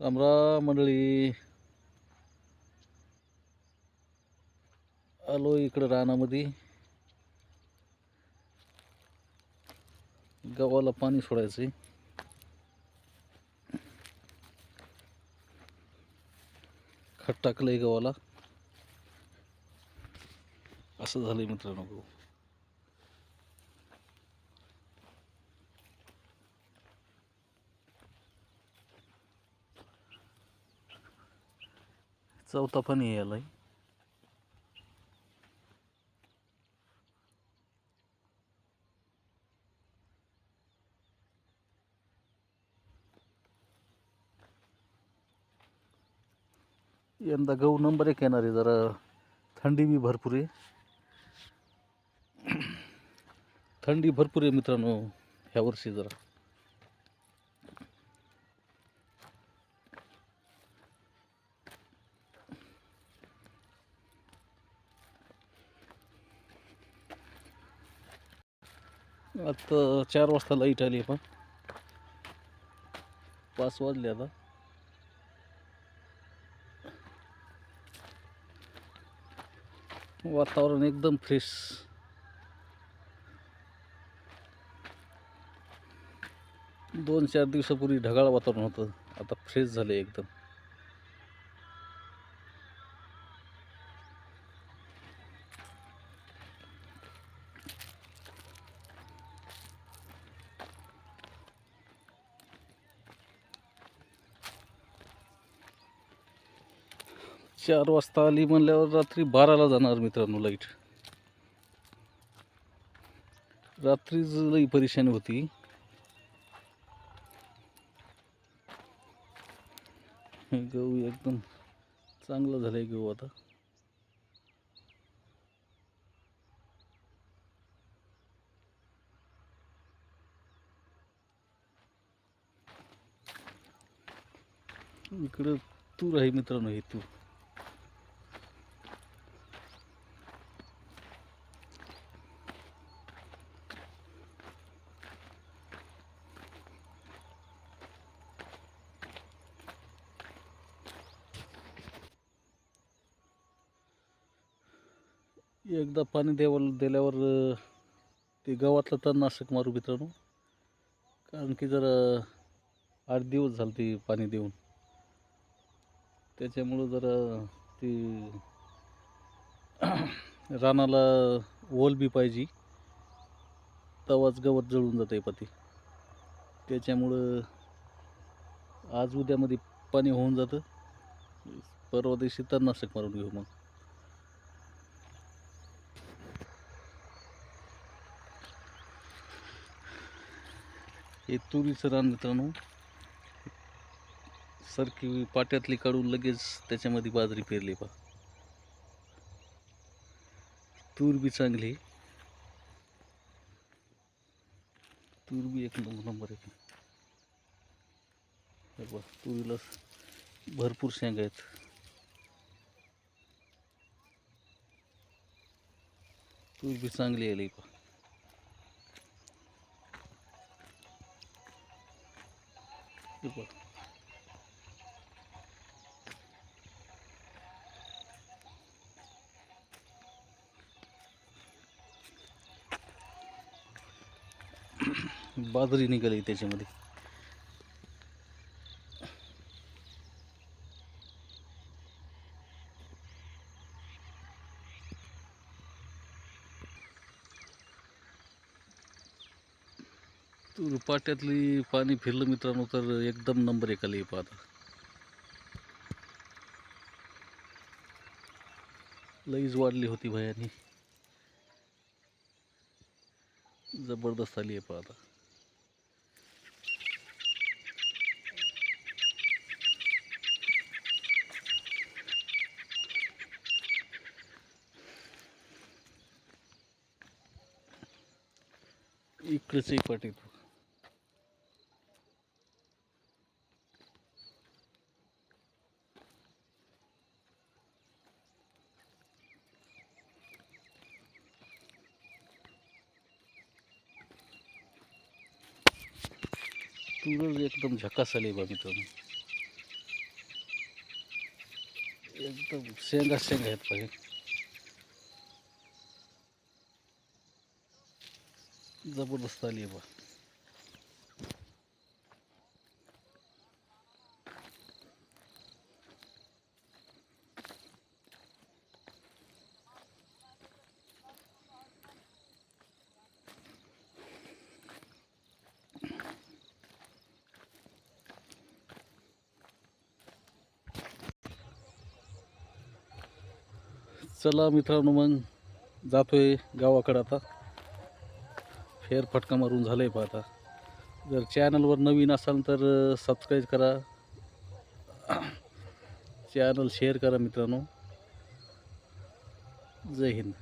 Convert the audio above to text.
रामराम मंडळी. आलो इकडं रानामध्ये. गव्हाला पाणी सोडायचंय. खट टाकलंय गव्हाला. असं झालंय मित्रांनो. चौथा पाणी यायलाय यंदा गहू नंबर एक येणार आहे जरा थंडी बी भरपूर आहे थंडी भरपूर आहे मित्रांनो ह्या वर्षी जरा आता चार वाजता लाइट आली पण. पाच वाजले आता. वातावरण एकदम फ्रेश दोन चार दिवसापूर्वी ढगाळ वातावरण होतं. आता फ्रेश झालं एकदम. चार वाजता आली म्हणल्यावर रात्री बाराला जाणार मित्रांनो लाइट. रात्रीच लई परेशानी होती. गहू एकदम चांगलं झालंय गहू आता. इकडं तूर आहे मित्रांनो हे तूर. एकदा पाणी द्यावं दिल्यावर ते गावातलं तणनाशक मारू मित्रांनो. कारण की जर आठ दिवस झाले ते पाणी देऊन. त्याच्यामुळं जरा ते रानाला ओल बी पाहिजे. तवाच गवत जळून जातं पाती. त्याच्यामुळं आज उद्यामध्ये पाणी होऊन जातं. परवा दिवशी तणनाशक मारून घेऊ मग. हे तुरीचं रान मित्रांनो. सरकी पाट्यातली काढून लगेच त्याच्यामध्ये बाजरी पेरली पा तूर बी चांगली. तूर बी एक नंबर एक. हे तुरीला भरपूर शेंगा आहेत. तूर बी चांगली आली पा रिपोर्ट बाजरी निघाली त्याच्यामध्ये पाट्यातली पाणी फिरलं मित्रांनो तर एकदम नंबर एक आली पाहता लईज वाढली होती भयानी जबरदस्त आली आहे पाहता इकडेच एक तुरंत एकदम झकास आली बा मित्रांनो एकदम शेंगा शेंगा आहेत पाहिजे जबरदस्त आली आहे बा चला मित्रांनो मग जातोय गावाकडं आता. फेरफटका मारून झालं आहे आता. जर चॅनलवर नवीन असाल तर सबस्क्राईब करा. चॅनल शेअर करा मित्रांनो. जय हिंद.